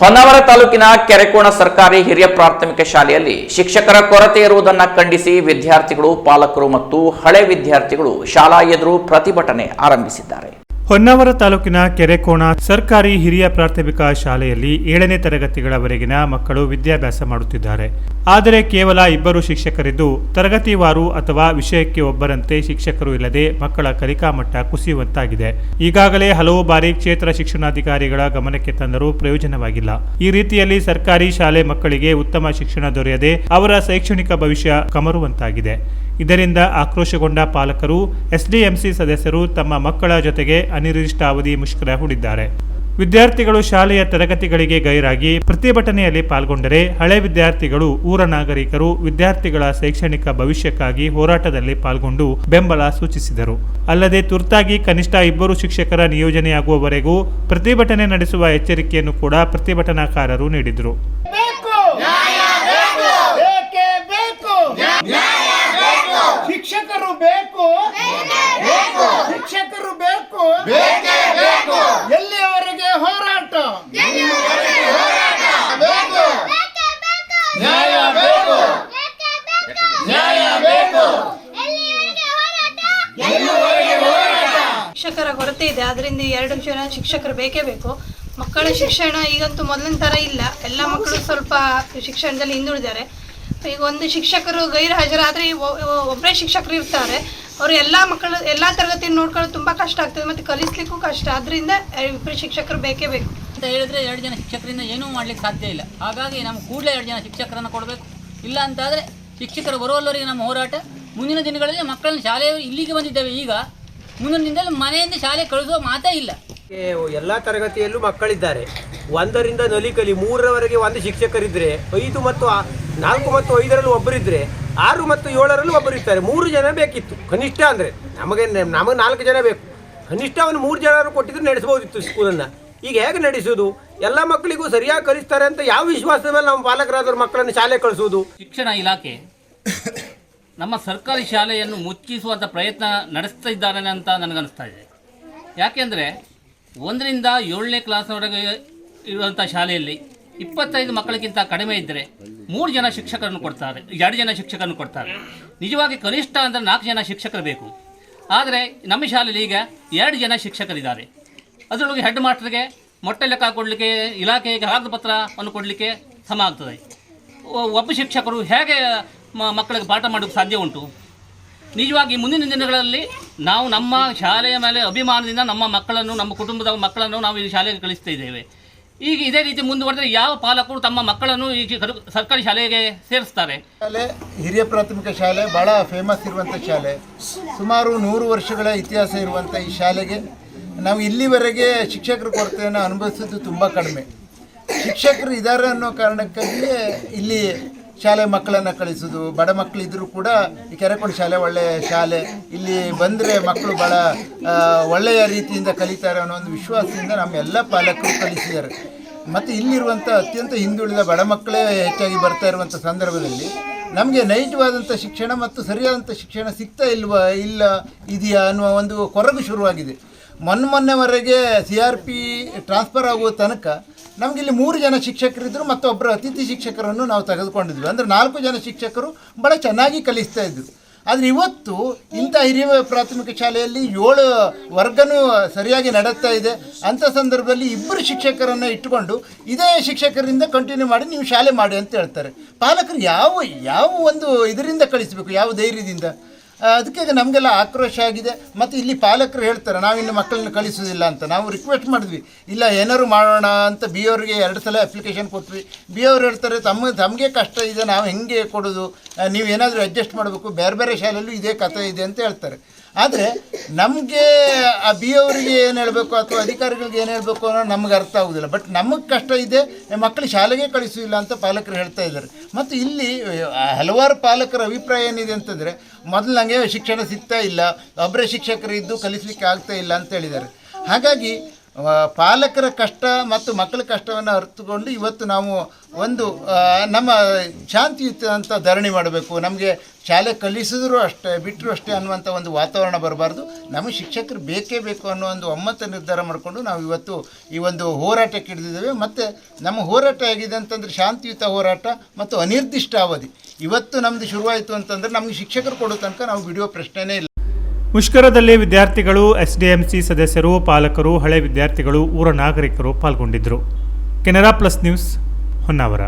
ಹೊನ್ನಾವರ ತಾಲೂಕಿನ ಕೆರೆಕೋಣ ಸರ್ಕಾರಿ ಹಿರಿಯ ಪ್ರಾಥಮಿಕ ಶಾಲೆಯಲ್ಲಿ ಶಿಕ್ಷಕರ ಕೊರತೆ ಇರುವುದನ್ನು ಖಂಡಿಸಿ ವಿದ್ಯಾರ್ಥಿಗಳು, ಪಾಲಕರು ಮತ್ತು ಹಳೆ ವಿದ್ಯಾರ್ಥಿಗಳು ಶಾಲಾ ಎದುರು ಪ್ರತಿಭಟನೆ ಆರಂಭಿಸಿದ್ದಾರೆ. ಹೊನ್ನಾವರ ತಾಲೂಕಿನ ಕೆರೆಕೋಣ ಸರ್ಕಾರಿ ಹಿರಿಯ ಪ್ರಾಥಮಿಕ ಶಾಲೆಯಲ್ಲಿ ಏಳನೇ ತರಗತಿಗಳವರೆಗಿನ ಮಕ್ಕಳು ವಿದ್ಯಾಭ್ಯಾಸ ಮಾಡುತ್ತಿದ್ದಾರೆ. ಆದರೆ ಕೇವಲ ಇಬ್ಬರು ಶಿಕ್ಷಕರಿದ್ದು, ತರಗತಿವಾರು ಅಥವಾ ವಿಷಯಕ್ಕೆ ಒಬ್ಬರಂತೆ ಶಿಕ್ಷಕರು ಇಲ್ಲದೆ ಮಕ್ಕಳ ಕಲಿಕಾ ಮಟ್ಟ ಕುಸಿಯುವಂತಾಗಿದೆ. ಈಗಾಗಲೇ ಹಲವು ಬಾರಿ ಕ್ಷೇತ್ರ ಶಿಕ್ಷಣಾಧಿಕಾರಿಗಳ ಗಮನಕ್ಕೆ ತಂದರೂ ಪ್ರಯೋಜನವಾಗಿಲ್ಲ. ಈ ರೀತಿಯಲ್ಲಿ ಸರ್ಕಾರಿ ಶಾಲೆ ಮಕ್ಕಳಿಗೆ ಉತ್ತಮ ಶಿಕ್ಷಣ ದೊರೆಯದೆ ಅವರ ಶೈಕ್ಷಣಿಕ ಭವಿಷ್ಯ ಕಮರುವಂತಾಗಿದೆ. ಇದರಿಂದ ಆಕ್ರೋಶಗೊಂಡ ಪಾಲಕರು, ಎಸ್ಡಿಎಂಸಿ ಸದಸ್ಯರು ತಮ್ಮ ಮಕ್ಕಳ ಜೊತೆಗೆ ಅನಿರ್ದಿಷ್ಟಾವಧಿ ಮುಷ್ಕರ ಹೂಡಿದ್ದಾರೆ. ವಿದ್ಯಾರ್ಥಿಗಳು ಶಾಲೆಯ ತರಗತಿಗಳಿಗೆ ಗೈರಾಗಿ ಪ್ರತಿಭಟನೆಯಲ್ಲಿ ಪಾಲ್ಗೊಂಡರೆ ಹಳೆ ವಿದ್ಯಾರ್ಥಿಗಳು ಊರ ನಾಗರಿಕರು ವಿದ್ಯಾರ್ಥಿಗಳ ಶೈಕ್ಷಣಿಕ ಭವಿಷ್ಯಕ್ಕಾಗಿ ಹೋರಾಟದಲ್ಲಿ ಪಾಲ್ಗೊಂಡು ಬೆಂಬಲ ಸೂಚಿಸಿದರು. ಅಲ್ಲದೆ ತುರ್ತಾಗಿ ಕನಿಷ್ಠ ಇಬ್ಬರು ಶಿಕ್ಷಕರ ನಿಯೋಜನೆಯಾಗುವವರೆಗೂ ಪ್ರತಿಭಟನೆ ನಡೆಸುವ ಎಚ್ಚರಿಕೆಯನ್ನು ಕೂಡ ಪ್ರತಿಭಟನಾಕಾರರು ನೀಡಿದರು. ಬೇಕು! ಬೇಕೇ! ಬೇಕು? ಶಿಕ್ಷಕರು ಬೇಕು ಶಿಕ್ಷಕರು ಬೇಕು ಎಲ್ಲಿಯವರೆಗೆ ಹೋರಾಟ ಬೇಕು ನ್ಯಾಯ ಬೇಕು ನ್ಯಾಯ ಬೇಕು ಇದೆ. ಅದರಿಂದ ಎರಡು ಜನ ಶಿಕ್ಷಕರು ಬೇಕೇ ಬೇಕು. ಮಕ್ಕಳ ಶಿಕ್ಷಣ ಈಗಂತೂ ಮೊದಲಿನ ಥರ ಇಲ್ಲ. ಎಲ್ಲ ಮಕ್ಕಳು ಸ್ವಲ್ಪ ಶಿಕ್ಷಣದಲ್ಲಿ ಹಿಂದುಳಿದಾರೆ. ಈಗ ಒಂದು ಶಿಕ್ಷಕರು ಗೈರು ಹಾಜರಾದರೆ ಒಬ್ಬರೇ ಶಿಕ್ಷಕರು ಇರ್ತಾರೆ. ಅವರು ಎಲ್ಲ ಮಕ್ಕಳು, ಎಲ್ಲ ತರಗತಿ ನೋಡ್ಕೊಳ್ಳೋದು ತುಂಬ ಕಷ್ಟ ಆಗ್ತದೆ ಮತ್ತು ಕಲಿಸ್ಲಿಕ್ಕೂ ಕಷ್ಟ. ಅದರಿಂದ ಇಬ್ಬರು ಶಿಕ್ಷಕರು ಬೇಕೇ ಬೇಕು. ಅಂತ ಹೇಳಿದ್ರೆ ಎರಡು ಜನ ಶಿಕ್ಷಕರಿಂದ ಏನೂ ಮಾಡ್ಲಿಕ್ಕೆ ಸಾಧ್ಯ ಇಲ್ಲ. ಹಾಗಾಗಿ ನಮ್ಮ ಕೂಡಲೇ ಎರಡು ಜನ ಶಿಕ್ಷಕರನ್ನು ಕೊಡಬೇಕು. ಇಲ್ಲ ಅಂತಾದರೆ ಶಿಕ್ಷಕರು ಬರುವಲ್ಲವರಿಗೆ ನಮ್ಮ ಹೋರಾಟ. ಮುಂದಿನ ದಿನಗಳಲ್ಲಿ ಮಕ್ಕಳನ್ನ ಶಾಲೆಯವರು ಇಲ್ಲಿಗೆ ಬಂದಿದ್ದೇವೆ ಈಗ. ಮುಂದಿನ ದಿನದಲ್ಲಿ ಮನೆಯಿಂದ ಶಾಲೆ ಕಳಿಸುವ ಮಾತೇ ಇಲ್ಲ. ಎಲ್ಲ ತರಗತಿಯಲ್ಲೂ ಮಕ್ಕಳಿದ್ದಾರೆ. ಒಂದರಿಂದ ನಲಿಕಲಿ ಮೂರರವರೆಗೆ ಒಂದು ಶಿಕ್ಷಕರಿದ್ರೆ ಐದು ಮತ್ತು ನಾಲ್ಕು ಮತ್ತು ಐದರಲ್ಲೂ ಒಬ್ಬರಿದ್ರೆ ಆರು ಮತ್ತು ಏಳರಲ್ಲೂ ಒಬ್ಬರಿರ್ತಾರೆ ಮೂರು ಜನ ಬೇಕಿತ್ತು ಕನಿಷ್ಠ ಅಂದರೆ. ನಮಗೆ ನಮಗೆ ನಾಲ್ಕು ಜನ ಬೇಕು. ಕನಿಷ್ಠ ಅವನು ಮೂರು ಜನರು ಕೊಟ್ಟಿದ್ರೆ ನಡೆಸ್ಬೋದಿತ್ತು ಸ್ಕೂಲನ್ನು. ಈಗ ಹೇಗೆ ನಡೆಸೋದು? ಎಲ್ಲ ಮಕ್ಕಳಿಗೂ ಸರಿಯಾಗಿ ಕಲಿಸ್ತಾರೆ ಅಂತ ಯಾವ ವಿಶ್ವಾಸದ ಮೇಲೆ ನಮ್ಮ ಪಾಲಕರಾದವ್ರ ಮಕ್ಕಳನ್ನು ಶಾಲೆ ಕಳಿಸೋದು ಶಿಕ್ಷಣ ಇಲಾಖೆ ನಮ್ಮ ಸರ್ಕಾರಿ ಶಾಲೆಯನ್ನು ಮುಚ್ಚಿಸುವಂಥ ಪ್ರಯತ್ನ ನಡೆಸ್ತಾ ಇದ್ದಾರೆ ಅಂತ ನನಗನ್ನಿಸ್ತಾ ಇದೆ. ಯಾಕೆಂದರೆ ಒಂದರಿಂದ ಏಳನೇ ಕ್ಲಾಸ್ವರೆಗೆ ಇರುವಂಥ ಶಾಲೆಯಲ್ಲಿ ಇಪ್ಪತ್ತೈದು ಮಕ್ಕಳಿಗಿಂತ ಕಡಿಮೆ ಇದ್ದರೆ ಮೂರು ಜನ ಶಿಕ್ಷಕರನ್ನು ಕೊಡ್ತಾರೆ, ಎರಡು ಜನ ಶಿಕ್ಷಕರನ್ನು ಕೊಡ್ತಾರೆ. ನಿಜವಾಗಿ ಕನಿಷ್ಠ ಅಂದರೆ ನಾಲ್ಕು ಜನ ಶಿಕ್ಷಕರು ಬೇಕು. ಆದರೆ ನಮ್ಮ ಶಾಲೆಯಲ್ಲಿ ಈಗ ಎರಡು ಜನ ಶಿಕ್ಷಕರಿದ್ದಾರೆ. ಅದರೊಳಗೆ ಹೆಡ್ ಮಾಸ್ಟರ್ಗೆ ಮೊಟ್ಟೆ ಲೆಕ್ಕ ಕೊಡಲಿಕ್ಕೆ, ಇಲಾಖೆಗೆ ಕಾಗದ ಪತ್ರವನ್ನು ಕೊಡಲಿಕ್ಕೆ ಸಮ ಆಗ್ತದೆ. ಒಬ್ಬ ಶಿಕ್ಷಕರು ಹೇಗೆ ಮಕ್ಕಳಿಗೆ ಪಾಠ ಮಾಡೋಕ್ಕೆ ಸಾಧ್ಯ ಉಂಟು. ನಿಜವಾಗಿ ಮುಂದಿನ ದಿನಗಳಲ್ಲಿ ನಾವು ನಮ್ಮ ಶಾಲೆಯ ಮೇಲೆ ಅಭಿಮಾನದಿಂದ ನಮ್ಮ ಮಕ್ಕಳನ್ನು, ನಮ್ಮ ಕುಟುಂಬದ ಮಕ್ಕಳನ್ನು ನಾವು ಈ ಶಾಲೆಗೆ ಕಳಿಸ್ತಾ ಇದ್ದೇವೆ. ಈಗ ಇದೇ ರೀತಿ ಮುಂದುವರೆದರೆ ಯಾವ ಪಾಲಕರು ತಮ್ಮ ಮಕ್ಕಳನ್ನು ಈ ಕರು- ಸರ್ಕಾರಿ ಶಾಲೆಗೆ ಸೇರಿಸ್ತಾರೆ? ಶಾಲೆ, ಹಿರಿಯ ಪ್ರಾಥಮಿಕ ಶಾಲೆ ಭಾಳ ಫೇಮಸ್ ಇರುವಂಥ ಶಾಲೆ. ಸುಮಾರು ನೂರು ವರ್ಷಗಳ ಇತಿಹಾಸ ಇರುವಂಥ ಈ ಶಾಲೆಗೆ ನಾವು ಇಲ್ಲಿವರೆಗೆ ಶಿಕ್ಷಕರ ಕೊರತೆಯನ್ನು ಅನುಭವಿಸೋದು ತುಂಬ ಕಡಿಮೆ. ಶಿಕ್ಷಕರು ಇದ್ದಾರೆ ಅನ್ನೋ ಕಾರಣಕ್ಕಾಗಿ ಇಲ್ಲಿ ಶಾಲೆ ಮಕ್ಕಳನ್ನು ಕಳಿಸೋದು. ಬಡ ಮಕ್ಕಳಿದ್ರೂ ಕೂಡ ಈ ಕೆರೆಕೊಂಡ ಶಾಲೆ ಒಳ್ಳೆಯ ಶಾಲೆ. ಇಲ್ಲಿ ಬಂದರೆ ಮಕ್ಕಳು ಭಾಳ ಒಳ್ಳೆಯ ರೀತಿಯಿಂದ ಕಲಿತಾರೆ ಅನ್ನೋ ಒಂದು ವಿಶ್ವಾಸದಿಂದ ನಮ್ಮ ಎಲ್ಲ ಪಾಲಕರು ಕಲಿಸಿದ್ದಾರೆ. ಮತ್ತು ಇಲ್ಲಿರುವಂಥ ಅತ್ಯಂತ ಹಿಂದುಳಿದ ಬಡ ಮಕ್ಕಳೇ ಹೆಚ್ಚಾಗಿ ಬರ್ತಾ ಇರುವಂಥ ಸಂದರ್ಭದಲ್ಲಿ ನಮಗೆ ನೈಜವಾದಂಥ ಶಿಕ್ಷಣ ಮತ್ತು ಸರಿಯಾದಂಥ ಶಿಕ್ಷಣ ಸಿಗ್ತಾ ಇಲ್ವಾ, ಇಲ್ಲ, ಇದೆಯಾ ಅನ್ನುವ ಒಂದು ಕೊರಗು ಶುರುವಾಗಿದೆ. ಮೊನ್ನೆ ಮೊನ್ನೆವರೆಗೆ ಸಿ ಆರ್ ಪಿ ಟ್ರಾನ್ಸ್ಫರ್ ಆಗುವ ತನಕ ನಮಗೆ ಇಲ್ಲಿ ಮೂರು ಜನ ಶಿಕ್ಷಕರಿದ್ದರು ಮತ್ತು ಒಬ್ಬರು ಅತಿಥಿ ಶಿಕ್ಷಕರನ್ನು ನಾವು ತೆಗೆದುಕೊಂಡಿದ್ವಿ. ಅಂದರೆ ನಾಲ್ಕು ಜನ ಶಿಕ್ಷಕರು ಭಾಳ ಚೆನ್ನಾಗಿ ಕಲಿಸ್ತಾ ಇದ್ದರು ಆದರೆ ಇವತ್ತು ಇಂಥ ಹಿರಿಯ ಪ್ರಾಥಮಿಕ ಶಾಲೆಯಲ್ಲಿ ಏಳು ವರ್ಗನೂ ಸರಿಯಾಗಿ ನಡೆಸ್ತಾ ಇದೆ. ಅಂಥ ಸಂದರ್ಭದಲ್ಲಿ ಇಬ್ಬರು ಶಿಕ್ಷಕರನ್ನು ಇಟ್ಟುಕೊಂಡು ಇದೇ ಶಿಕ್ಷಕರಿಂದ ಕಂಟಿನ್ಯೂ ಮಾಡಿ ನೀವು ಶಾಲೆ ಮಾಡಿ ಅಂತ ಹೇಳ್ತಾರೆ. ಪಾಲಕರು ಯಾವ ಯಾವ ಒಂದು ಇದರಿಂದ ಕಳಿಸಬೇಕು? ಯಾವ ಧೈರ್ಯದಿಂದ? ಅದಕ್ಕೆ ನಮಗೆಲ್ಲ ಆಕ್ರೋಶ ಆಗಿದೆ. ಮತ್ತು ಇಲ್ಲಿ ಪಾಲಕರು ಹೇಳ್ತಾರೆ ನಾವು ನಾವಿನ್ನು ಮಕ್ಕಳನ್ನ ಕಳಿಸೋದಿಲ್ಲ ಅಂತ. ನಾವು ರಿಕ್ವೆಸ್ಟ್ ಮಾಡಿದ್ವಿ. ಇಲ್ಲ, ಏನಾದ್ರು ಮಾಡೋಣ ಅಂತ ಬಿ ಅವ್ರಿಗೆ ಎರಡು ಸಲ ಅಪ್ಲಿಕೇಶನ್ ಕೊಟ್ವಿ. ಬಿ ಅವ್ರು ಹೇಳ್ತಾರೆ, ತಮ್ಮ, ತಮಗೆ ಕಷ್ಟ ಇದೆ, ನಾವು ಹೆಂಗೆ ಕೊಡೋದು? ನೀವು ಏನಾದರೂ ಅಡ್ಜಸ್ಟ್ ಮಾಡಬೇಕು. ಬೇರೆ ಬೇರೆ ಶಾಲೆಯಲ್ಲೂ ಇದೇ ಕಥೆ ಇದೆ ಅಂತ ಹೇಳ್ತಾರೆ. ಆದರೆ ನಮಗೆ ಆ ಬಿ ಅವರಿಗೆ ಏನು ಹೇಳಬೇಕು ಅಥವಾ ಅಧಿಕಾರಿಗಳಿಗೆ ಏನು ಹೇಳಬೇಕು ಅನ್ನೋ ನಮ್ಗೆ ಅರ್ಥ ಆಗೋದಿಲ್ಲ. ಬಟ್ ನಮಗೆ ಕಷ್ಟ ಇದೆ ಮಕ್ಕಳು ಶಾಲೆಗೆ ಕಳಿಸೋದಿಲ್ಲ ಅಂತ ಪಾಲಕರು ಹೇಳ್ತಾ ಇದ್ದಾರೆ. ಮತ್ತು ಇಲ್ಲಿ ಹಲವಾರು ಪಾಲಕರ ಅಭಿಪ್ರಾಯ ಏನಿದೆ ಅಂತಂದರೆ, ಮೊದಲು ನನಗೆ ಶಿಕ್ಷಣ ಸಿಗ್ತಾ ಇಲ್ಲ, ಒಬ್ಬರೇ ಶಿಕ್ಷಕರು ಇದ್ದು ಕಲಿಸಲಿಕ್ಕೆ ಆಗ್ತಾ ಇಲ್ಲ ಅಂತ ಹೇಳಿದ್ದಾರೆ. ಹಾಗಾಗಿ ಪಾಲಕರ ಕಷ್ಟ ಮತ್ತು ಮಕ್ಕಳ ಕಷ್ಟವನ್ನು ಅರ್ಥಕೊಂಡು ಇವತ್ತು ನಾವು ಒಂದು ನಮ್ಮ ಶಾಂತಿಯುತ ಅಂತ ಧರಣಿ ಮಾಡಬೇಕು. ನಮಗೆ ಶಾಲೆ ಕಲಿಸಿದ್ರು ಅಷ್ಟೇ ಬಿಟ್ಟರು ಅಷ್ಟೇ ಅನ್ನುವಂಥ ಒಂದು ವಾತಾವರಣ ಬರಬಾರ್ದು. ನಮ್ಮ ಶಿಕ್ಷಕರು ಬೇಕೇ ಬೇಕು ಅನ್ನೋ ಒಂದು ಒಮ್ಮತ ನಿರ್ಧಾರ ಮಾಡಿಕೊಂಡು ನಾವು ಇವತ್ತು ಈ ಒಂದು ಹೋರಾಟಕ್ಕೆ ಹಿಡಿದಿದ್ದೇವೆ ಮತ್ತು ನಮ್ಮ ಹೋರಾಟ ಆಗಿದೆ ಅಂತಂದರೆ ಶಾಂತಿಯುತ ಹೋರಾಟ ಮತ್ತು ಅನಿರ್ದಿಷ್ಟ ಅವಧಿ ಇವತ್ತು ನಮ್ಮದು ಶುರುವಾಯಿತು ಅಂತಂದರೆ ನಮಗೆ ಶಿಕ್ಷಕರು ಕೊಡೋ ತನಕ ನಾವು ಬಿಡುವ ಪ್ರಶ್ನೆನೇ ಇಲ್ಲ. ಮುಷ್ಕರದಲ್ಲಿ ವಿದ್ಯಾರ್ಥಿಗಳು ಎಸ್ಡಿಎಂಸಿ ಸದಸ್ಯರು ಪಾಲಕರು ಹಳೆ ವಿದ್ಯಾರ್ಥಿಗಳು ಊರ ನಾಗರಿಕರು ಪಾಲ್ಗೊಂಡಿದ್ದರು. Canara plus news Honnavar.